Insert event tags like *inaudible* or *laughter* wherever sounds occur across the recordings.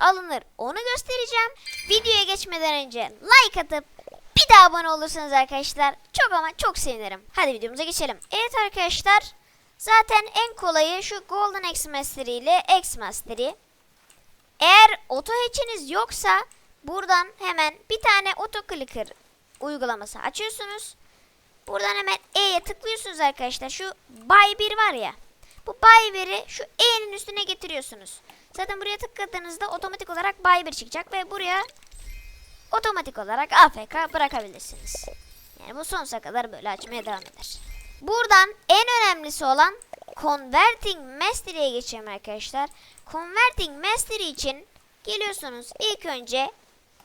alınır onu göstereceğim. Videoya geçmeden önce like atıp bir daha abone olursanız arkadaşlar çok ama çok sevinirim. Hadi videomuza geçelim. Evet arkadaşlar zaten en kolayı şu Golden X Mastery ile X Mastery. Eğer auto hatch'iniz yoksa buradan hemen bir tane auto clicker uygulaması açıyorsunuz. Buradan hemen E'ye tıklıyorsunuz arkadaşlar. Şu Buy 1 var ya. Bu Buy 1'i şu E'nin üstüne getiriyorsunuz. Zaten buraya tıkladığınızda otomatik olarak Buy 1 çıkacak ve buraya otomatik olarak AFK bırakabilirsiniz. Yani bu sonsuza kadar böyle açmaya devam eder. Buradan en önemlisi olan Converting Mastery'e geçelim arkadaşlar. Converting Mastery için geliyorsunuz ilk önce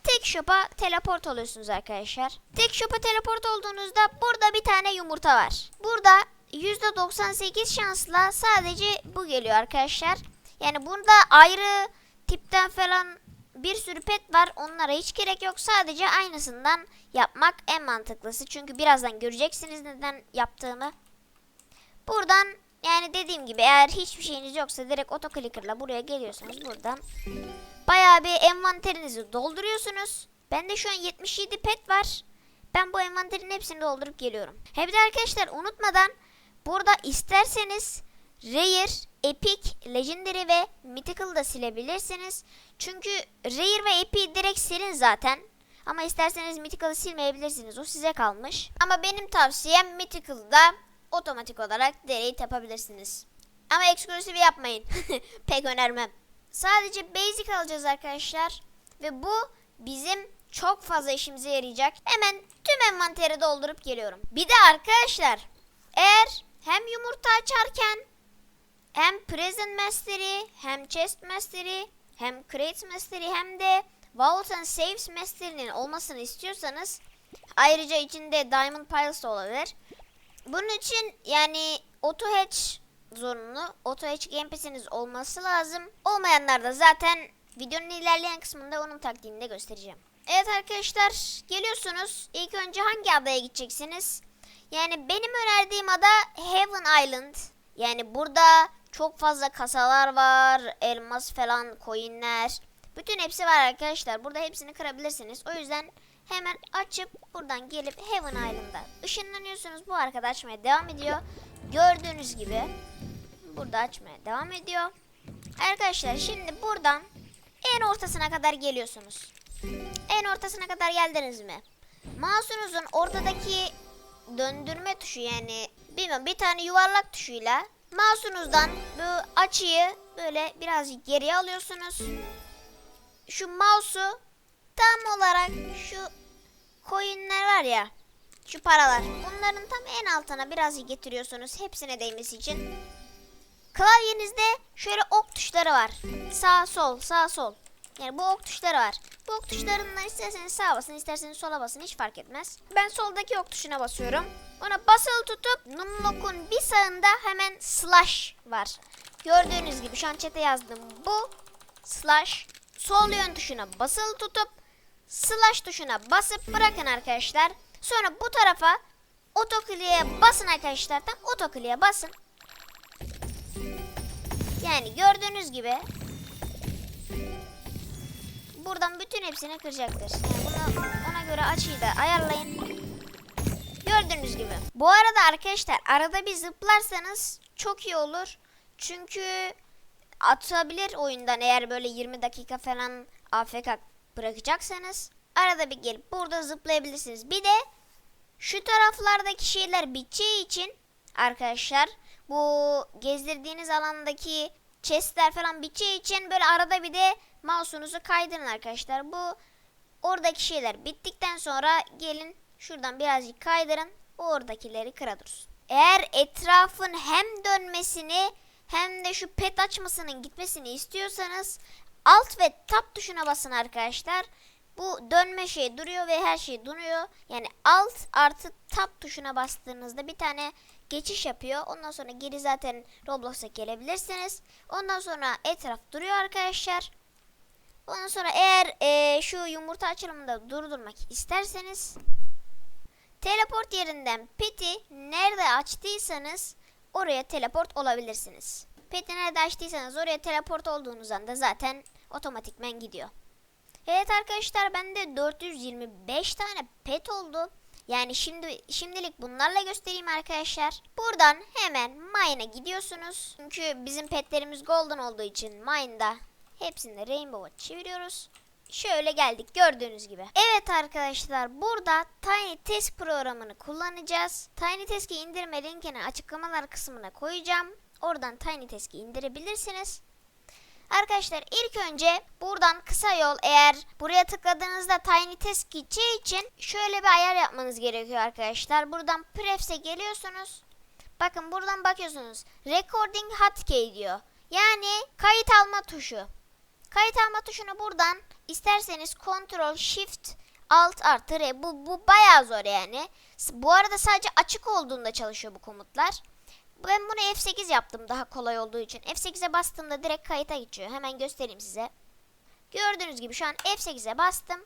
Tek Shop'a teleport oluyorsunuz arkadaşlar. Tek Shop'a teleport olduğunuzda burada bir tane yumurta var. Burada %98 şansla sadece bu geliyor arkadaşlar. Yani burada ayrı tipten falan bir sürü pet var. Onlara hiç gerek yok. Sadece aynısından yapmak en mantıklısı. Çünkü birazdan göreceksiniz neden yaptığımı. Buradan yani dediğim gibi eğer hiçbir şeyiniz yoksa direkt otoclicker'la buraya geliyorsunuz buradan. Bayağı bir envanterinizi dolduruyorsunuz. Bende şu an 77 pet var. Ben bu envanterin hepsini doldurup geliyorum. Hem de arkadaşlar unutmadan burada isterseniz Rare, Epic, Legendary ve Mythical da silebilirsiniz. Çünkü Rare ve Epic direkt silin zaten. Ama isterseniz Mythical'ı silmeyebilirsiniz. O size kalmış. Ama benim tavsiyem Mythical'da otomatik olarak delete yapabilirsiniz. Ama eksklusif yapmayın. *laughs* Pek önermem. Sadece basic alacağız arkadaşlar. Ve bu bizim çok fazla işimize yarayacak. Hemen tüm envanteri doldurup geliyorum. Bir de arkadaşlar eğer hem yumurta açarken hem Present Mastery hem Chest Mastery hem Crate Mastery hem de Vault and Saves Mastery'nin olmasını istiyorsanız ayrıca içinde Diamond Piles de olabilir. Bunun için yani Auto Hatch zorunlu. Auto Hatch Game olması lazım. Olmayanlar da zaten videonun ilerleyen kısmında onun taktiğini de göstereceğim. Evet arkadaşlar geliyorsunuz. İlk önce hangi adaya gideceksiniz? Yani benim önerdiğim ada Heaven Island. Yani burada çok fazla kasalar var. Elmas falan, coinler. Bütün hepsi var arkadaşlar. Burada hepsini kırabilirsiniz. O yüzden hemen açıp buradan gelip Heaven Island'a ışınlanıyorsunuz. Bu arkada açmaya devam ediyor. Gördüğünüz gibi burada açmaya devam ediyor. Arkadaşlar şimdi buradan en ortasına kadar geliyorsunuz. En ortasına kadar geldiniz mi? Mouse'unuzun ortadaki döndürme tuşu yani bilmiyorum bir tane yuvarlak tuşuyla mouse'unuzdan bu açıyı böyle birazcık geriye alıyorsunuz. Şu mouse'u tam olarak şu coinler var ya şu paralar bunların tam en altına birazcık getiriyorsunuz hepsine değmesi için. Klavyenizde şöyle ok tuşları var. Sağ sol sağ sol. Yani bu ok tuşları var. Bu ok tuşlarından isterseniz sağa basın isterseniz sola basın hiç fark etmez. Ben soldaki ok tuşuna basıyorum. Ona basılı tutup numlokun bir sağında hemen slash var. Gördüğünüz gibi şu an chat'e yazdım. Bu slash sol yön tuşuna basılı tutup slash tuşuna basıp bırakın arkadaşlar. Sonra bu tarafa otokliğe basın arkadaşlar. Tam otokliğe basın. Yani gördüğünüz gibi buradan bütün hepsini kıracaktır. Yani bunu ona göre açıyı da ayarlayın. Gördüğünüz gibi. Bu arada arkadaşlar arada bir zıplarsanız çok iyi olur. Çünkü atabilir oyundan eğer böyle 20 dakika falan AFK bırakacaksanız. Arada bir gelip burada zıplayabilirsiniz. Bir de şu taraflardaki şeyler biteceği için arkadaşlar bu gezdirdiğiniz alandaki chestler falan biteceği için böyle arada bir de mouse'unuzu kaydırın arkadaşlar. Bu oradaki şeyler bittikten sonra gelin şuradan birazcık kaydırın. Oradakileri kıra dursun. Eğer etrafın hem dönmesini hem de şu pet açmasının gitmesini istiyorsanız alt ve tab tuşuna basın arkadaşlar. Bu dönme şey duruyor ve her şey duruyor. Yani alt artı tab tuşuna bastığınızda bir tane geçiş yapıyor. Ondan sonra geri zaten Roblox'a gelebilirsiniz. Ondan sonra etraf duruyor arkadaşlar. Ondan sonra eğer eee, şu yumurta açılımında durdurmak isterseniz teleport yerinden peti nerede açtıysanız oraya teleport olabilirsiniz. Peti nerede açtıysanız oraya teleport olduğunuz anda zaten otomatikmen gidiyor. Evet arkadaşlar bende 425 tane pet oldu. Yani şimdi şimdilik bunlarla göstereyim arkadaşlar. Buradan hemen mine'a gidiyorsunuz. Çünkü bizim petlerimiz golden olduğu için mine'da hepsini rainbow'a çeviriyoruz. Şöyle geldik gördüğünüz gibi. Evet arkadaşlar burada Tiny Task programını kullanacağız. Tiny Task'i indirme linkini açıklamalar kısmına koyacağım. Oradan Tiny Task'i indirebilirsiniz. Arkadaşlar ilk önce buradan kısa yol eğer buraya tıkladığınızda Tiny Task gideceği için şöyle bir ayar yapmanız gerekiyor arkadaşlar. Buradan Prefs'e geliyorsunuz. Bakın buradan bakıyorsunuz. Recording Hotkey diyor. Yani kayıt alma tuşu. Kayıt alma tuşunu buradan isterseniz Ctrl Shift Alt artı R. Bu, bu bayağı zor yani. Bu arada sadece açık olduğunda çalışıyor bu komutlar. Ben bunu F8 yaptım daha kolay olduğu için. F8'e bastığımda direkt kayıta geçiyor. Hemen göstereyim size. Gördüğünüz gibi şu an F8'e bastım.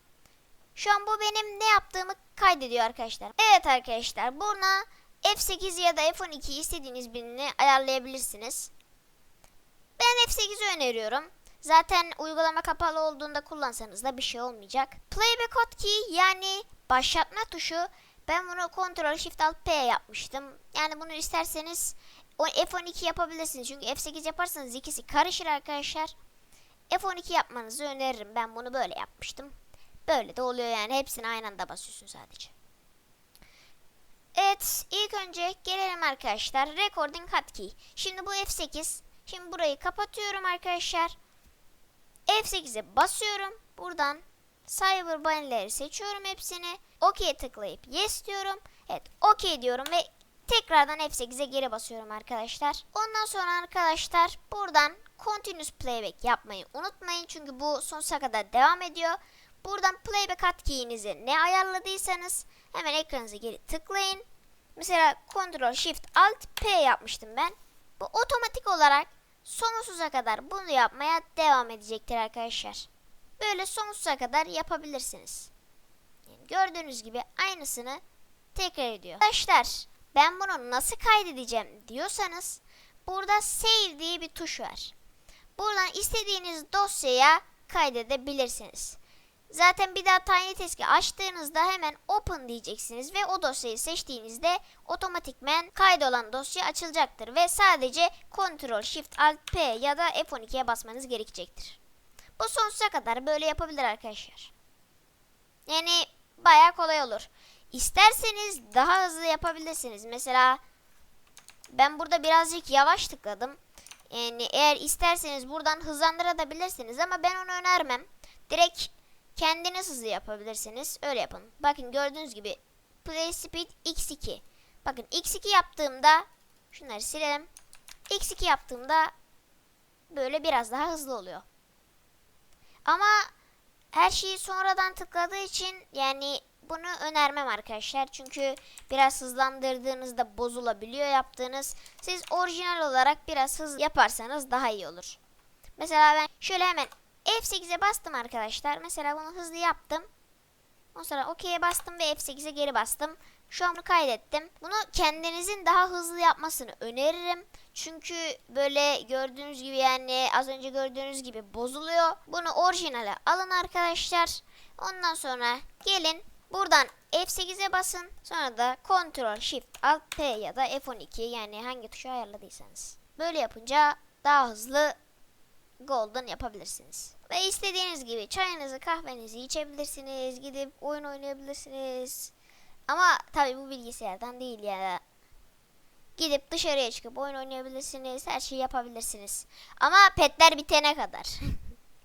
Şu an bu benim ne yaptığımı kaydediyor arkadaşlar. Evet arkadaşlar buna F8 ya da F12 istediğiniz birini ayarlayabilirsiniz. Ben F8'i öneriyorum. Zaten uygulama kapalı olduğunda kullansanız da bir şey olmayacak. Playback hotkey yani başlatma tuşu ben bunu Ctrl Shift Alt P yapmıştım. Yani bunu isterseniz o F12 yapabilirsiniz. Çünkü F8 yaparsanız ikisi karışır arkadaşlar. F12 yapmanızı öneririm. Ben bunu böyle yapmıştım. Böyle de oluyor yani. Hepsini aynı anda basıyorsun sadece. Evet. ilk önce gelelim arkadaşlar. Recording Hotkey. Şimdi bu F8. Şimdi burayı kapatıyorum arkadaşlar. F8'e basıyorum. Buradan Cyber Bunny'leri seçiyorum hepsini. OK'ye tıklayıp yes diyorum. Evet OK diyorum ve tekrardan F8'e geri basıyorum arkadaşlar. Ondan sonra arkadaşlar buradan Continuous Playback yapmayı unutmayın. Çünkü bu sonsuza kadar devam ediyor. Buradan Playback hotkey'inizi ne ayarladıysanız hemen ekranınıza geri tıklayın. Mesela Ctrl Shift Alt P yapmıştım ben. Bu otomatik olarak sonsuza kadar bunu yapmaya devam edecektir arkadaşlar. Böyle sonsuza kadar yapabilirsiniz. Yani gördüğünüz gibi aynısını tekrar ediyor. Arkadaşlar ben bunu nasıl kaydedeceğim diyorsanız burada save diye bir tuş var. Buradan istediğiniz dosyaya kaydedebilirsiniz. Zaten bir daha Tiny Task'i açtığınızda hemen open diyeceksiniz ve o dosyayı seçtiğinizde otomatikmen kaydolan dosya açılacaktır ve sadece Ctrl Shift Alt P ya da F12'ye basmanız gerekecektir. Bu sonsuza kadar böyle yapabilir arkadaşlar. Yani baya kolay olur. İsterseniz daha hızlı yapabilirsiniz. Mesela ben burada birazcık yavaş tıkladım. Yani eğer isterseniz buradan hızlandırabilirsiniz ama ben onu önermem. Direkt kendiniz hızlı yapabilirsiniz. Öyle yapın. Bakın gördüğünüz gibi Play Speed X2. Bakın X2 yaptığımda şunları silelim. X2 yaptığımda böyle biraz daha hızlı oluyor. Ama her şeyi sonradan tıkladığı için yani bunu önermem arkadaşlar. Çünkü biraz hızlandırdığınızda bozulabiliyor yaptığınız. Siz orijinal olarak biraz hız yaparsanız daha iyi olur. Mesela ben şöyle hemen F8'e bastım arkadaşlar. Mesela bunu hızlı yaptım. Ondan sonra OK'ye bastım ve F8'e geri bastım. Şu an bunu kaydettim. Bunu kendinizin daha hızlı yapmasını öneririm. Çünkü böyle gördüğünüz gibi yani az önce gördüğünüz gibi bozuluyor. Bunu orijinale alın arkadaşlar. Ondan sonra gelin buradan F8'e basın. Sonra da Ctrl Shift Alt P ya da F12 yani hangi tuşu ayarladıysanız. Böyle yapınca daha hızlı golden yapabilirsiniz. Ve istediğiniz gibi çayınızı kahvenizi içebilirsiniz. Gidip oyun oynayabilirsiniz. Ama tabii bu bilgisayardan değil ya. Gidip dışarıya çıkıp oyun oynayabilirsiniz. Her şeyi yapabilirsiniz. Ama petler bitene kadar.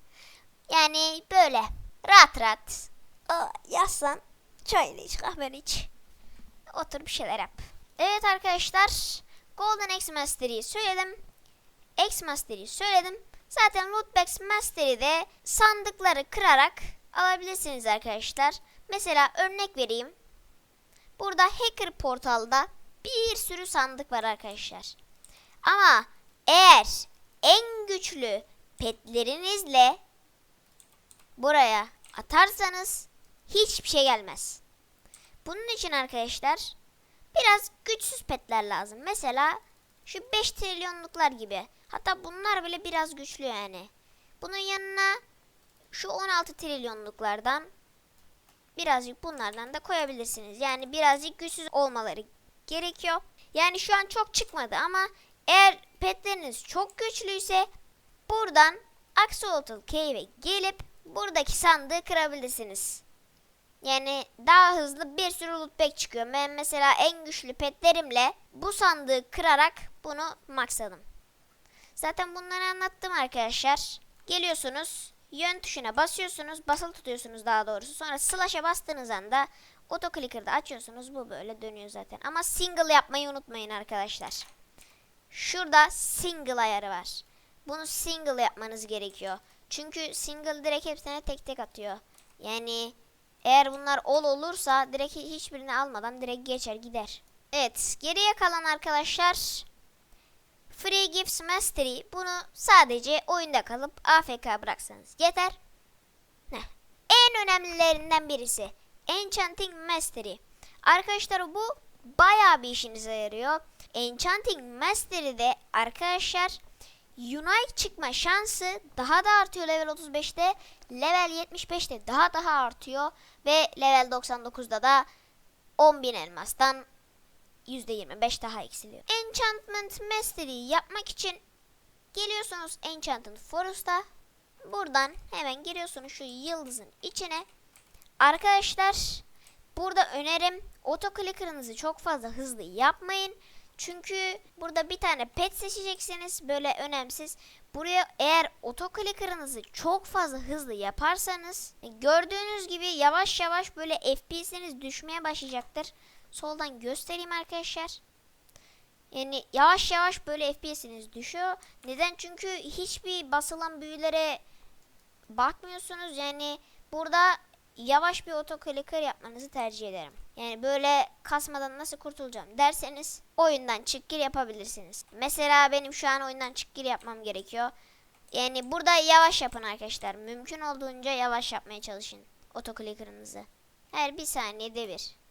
*laughs* yani böyle. Rahat rahat. Aa, yaslan. Çayını iç kahveni iç. Otur bir şeyler yap. Evet arkadaşlar. Golden X Mastery'i söyledim. X Mastery'i söyledim. Zaten Lootbox Mastery'i de sandıkları kırarak alabilirsiniz arkadaşlar. Mesela örnek vereyim. Burada Hacker Portal'da bir sürü sandık var arkadaşlar. Ama eğer en güçlü petlerinizle buraya atarsanız hiçbir şey gelmez. Bunun için arkadaşlar biraz güçsüz petler lazım. Mesela şu 5 trilyonluklar gibi. Hatta bunlar bile biraz güçlü yani. Bunun yanına şu 16 trilyonluklardan birazcık bunlardan da koyabilirsiniz. Yani birazcık güçsüz olmaları gerekiyor. Yani şu an çok çıkmadı ama eğer petleriniz çok güçlüyse buradan Axolotl Cave'e gelip buradaki sandığı kırabilirsiniz. Yani daha hızlı bir sürü loot pack çıkıyor. Ben mesela en güçlü petlerimle bu sandığı kırarak bunu maxladım. Zaten bunları anlattım arkadaşlar. Geliyorsunuz, yön tuşuna basıyorsunuz, basılı tutuyorsunuz daha doğrusu. Sonra slash'a bastığınız anda otoclicker'da açıyorsunuz. Bu böyle dönüyor zaten. Ama single yapmayı unutmayın arkadaşlar. Şurada single ayarı var. Bunu single yapmanız gerekiyor. Çünkü single direkt hepsine tek tek atıyor. Yani eğer bunlar all olursa direkt hiçbirini almadan direkt geçer gider. Evet geriye kalan arkadaşlar Free Gifts Mastery bunu sadece oyunda kalıp AFK bıraksanız yeter. Heh. En önemlilerinden birisi Enchanting Mastery. Arkadaşlar bu bayağı bir işinize yarıyor. Enchanting Mastery'de arkadaşlar Unite çıkma şansı daha da artıyor level 35'te. Level 75'te daha daha artıyor. Ve level 99'da da 10.000 elmastan %25 daha eksiliyor. Enchantment Mastery yapmak için geliyorsunuz Enchanted Forest'a. Buradan hemen giriyorsunuz şu yıldızın içine. Arkadaşlar burada önerim otoclicker'ınızı çok fazla hızlı yapmayın. Çünkü burada bir tane pet seçeceksiniz. Böyle önemsiz. Buraya eğer otoclicker'ınızı çok fazla hızlı yaparsanız gördüğünüz gibi yavaş yavaş böyle FPS'iniz düşmeye başlayacaktır. Soldan göstereyim arkadaşlar. Yani yavaş yavaş böyle FPS'iniz düşüyor. Neden? Çünkü hiçbir basılan büyülere bakmıyorsunuz. Yani burada yavaş bir otoclicker yapmanızı tercih ederim. Yani böyle kasmadan nasıl kurtulacağım derseniz oyundan çık gir yapabilirsiniz. Mesela benim şu an oyundan çık gir yapmam gerekiyor. Yani burada yavaş yapın arkadaşlar. Mümkün olduğunca yavaş yapmaya çalışın otoclicker'ınızı. Her bir saniyede bir.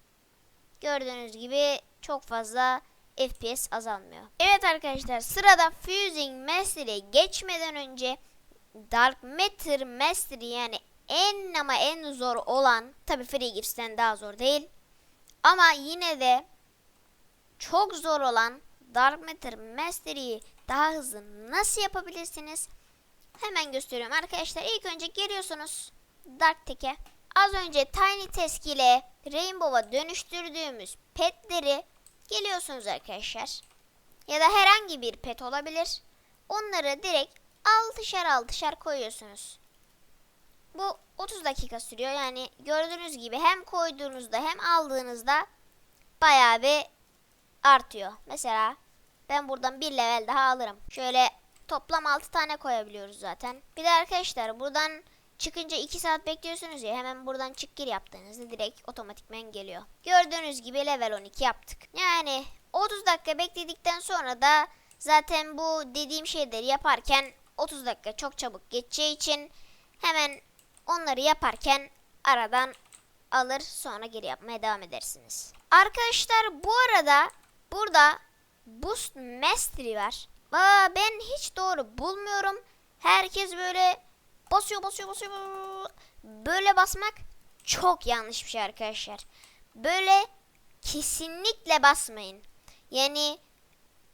Gördüğünüz gibi çok fazla FPS azalmıyor. Evet arkadaşlar sırada Fusing Mastery'e geçmeden önce Dark Matter Mastery yani en ama en zor olan tabi Free Gifts'ten daha zor değil. Ama yine de çok zor olan Dark Matter Mastery'yi daha hızlı nasıl yapabilirsiniz? Hemen gösteriyorum arkadaşlar. İlk önce geliyorsunuz Dark Tech'e. Az önce Tiny Task ile Rainbow'a dönüştürdüğümüz petleri geliyorsunuz arkadaşlar. Ya da herhangi bir pet olabilir. Onları direkt altışar altışar koyuyorsunuz. Bu 30 dakika sürüyor. Yani gördüğünüz gibi hem koyduğunuzda hem aldığınızda bayağı bir artıyor. Mesela ben buradan bir level daha alırım. Şöyle toplam 6 tane koyabiliyoruz zaten. Bir de arkadaşlar buradan çıkınca 2 saat bekliyorsunuz ya hemen buradan çık gir yaptığınızda direkt otomatikmen geliyor. Gördüğünüz gibi level 12 yaptık. Yani 30 dakika bekledikten sonra da zaten bu dediğim şeyleri yaparken 30 dakika çok çabuk geçeceği için hemen onları yaparken aradan alır sonra geri yapmaya devam edersiniz. Arkadaşlar bu arada burada Boost Mastery var. Aa, ben hiç doğru bulmuyorum. Herkes böyle basıyor basıyor basıyor. Böyle basmak çok yanlış bir şey arkadaşlar. Böyle kesinlikle basmayın. Yani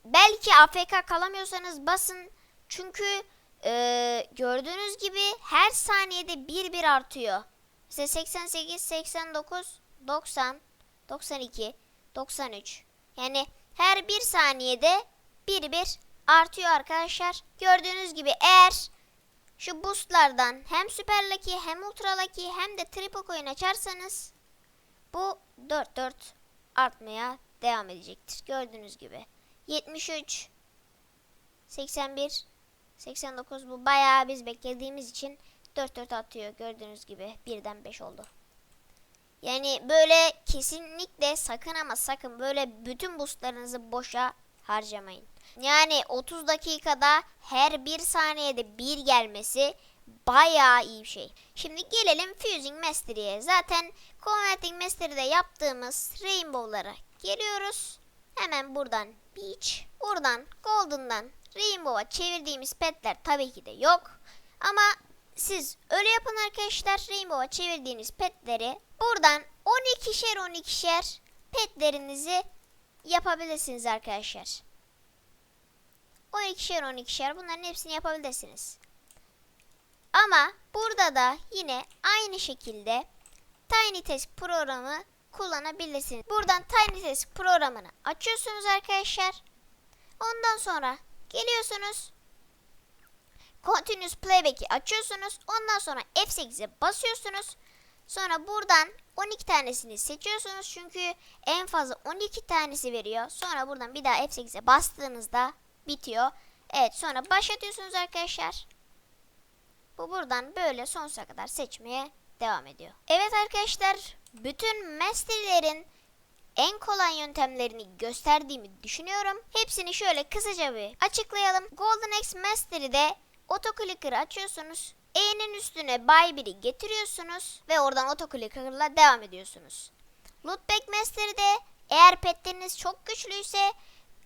belki AFK kalamıyorsanız basın. Çünkü e, gördüğünüz gibi her saniyede bir bir artıyor. Mesela 88, 89, 90, 92, 93. Yani her bir saniyede bir bir artıyor arkadaşlar. Gördüğünüz gibi eğer şu boostlardan hem Süper Lucky hem Ultra Lucky hem de Triple Coin açarsanız bu 4-4 artmaya devam edecektir. Gördüğünüz gibi. 73 81 89 bu bayağı biz beklediğimiz için 4-4 atıyor. Gördüğünüz gibi birden 5 oldu. Yani böyle kesinlikle sakın ama sakın böyle bütün boostlarınızı boşa harcamayın. Yani 30 dakikada her bir saniyede bir gelmesi bayağı iyi bir şey. Şimdi gelelim Fusing Mastery'e. Zaten Converting Mastery'de yaptığımız Rainbow'lara geliyoruz. Hemen buradan Beach, buradan Golden'dan Rainbow'a çevirdiğimiz petler tabii ki de yok. Ama siz öyle yapın arkadaşlar. Rainbow'a çevirdiğiniz petleri buradan 12'şer 12'şer petlerinizi yapabilirsiniz arkadaşlar. 12'şer 12'şer bunların hepsini yapabilirsiniz. Ama burada da yine aynı şekilde Tiny Task programı kullanabilirsiniz. Buradan Tiny Task programını açıyorsunuz arkadaşlar. Ondan sonra geliyorsunuz. Continuous Playback'i açıyorsunuz. Ondan sonra F8'e basıyorsunuz. Sonra buradan 12 tanesini seçiyorsunuz. Çünkü en fazla 12 tanesi veriyor. Sonra buradan bir daha F8'e bastığınızda bitiyor. Evet sonra başlatıyorsunuz arkadaşlar. Bu buradan böyle sonsuza kadar seçmeye devam ediyor. Evet arkadaşlar bütün masterlerin en kolay yöntemlerini gösterdiğimi düşünüyorum. Hepsini şöyle kısaca bir açıklayalım. Golden X Master'ı de otoclicker'ı açıyorsunuz. E'nin üstüne buy 1'i getiriyorsunuz ve oradan otoclicker'la devam ediyorsunuz. Lootback Master'ı de eğer petleriniz çok güçlüyse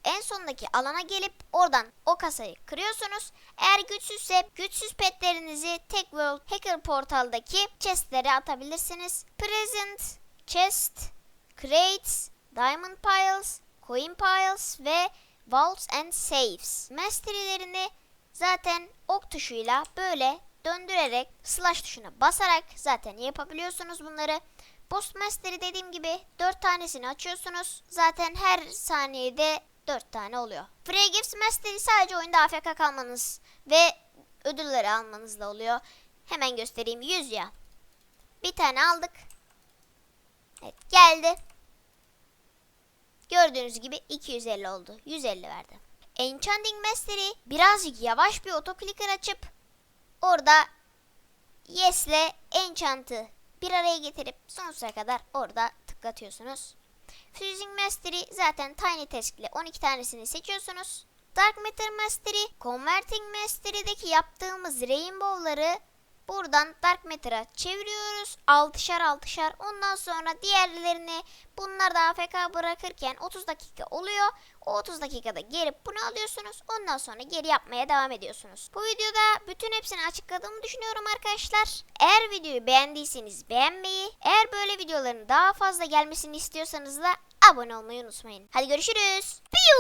en sondaki alana gelip oradan o kasayı kırıyorsunuz. Eğer güçsüzse güçsüz petlerinizi Tech World Hacker portaldaki chestlere atabilirsiniz. Present, chest, crates, diamond piles, coin piles ve vaults and safes. Mastery'lerini zaten ok tuşuyla böyle döndürerek slash tuşuna basarak zaten yapabiliyorsunuz bunları. Post Mastery dediğim gibi 4 tanesini açıyorsunuz. Zaten her saniyede 4 tane oluyor. Free Gifts Mastery sadece oyunda AFK kalmanız ve ödülleri almanızla oluyor. Hemen göstereyim 100 ya. Bir tane aldık. Evet geldi. Gördüğünüz gibi 250 oldu. 150 verdi. Enchanting Mastery birazcık yavaş bir otoclicker açıp orada Yes'le Enchant'ı bir araya getirip sonsuza kadar orada tıklatıyorsunuz. Fusing Mastery zaten Tiny Task ile 12 tanesini seçiyorsunuz. Dark Matter Mastery, Converting Mastery'deki yaptığımız Rainbow'ları buradan Dark Matter'a çeviriyoruz. 6'şar 6'şar. Ondan sonra diğerlerini bunlar da AFK bırakırken 30 dakika oluyor. O 30 dakikada geri bunu alıyorsunuz. Ondan sonra geri yapmaya devam ediyorsunuz. Bu videoda bütün hepsini açıkladığımı düşünüyorum arkadaşlar. Eğer videoyu beğendiyseniz beğenmeyi, eğer böyle videoların daha fazla gelmesini istiyorsanız da abone olmayı unutmayın. Hadi görüşürüz. Piu!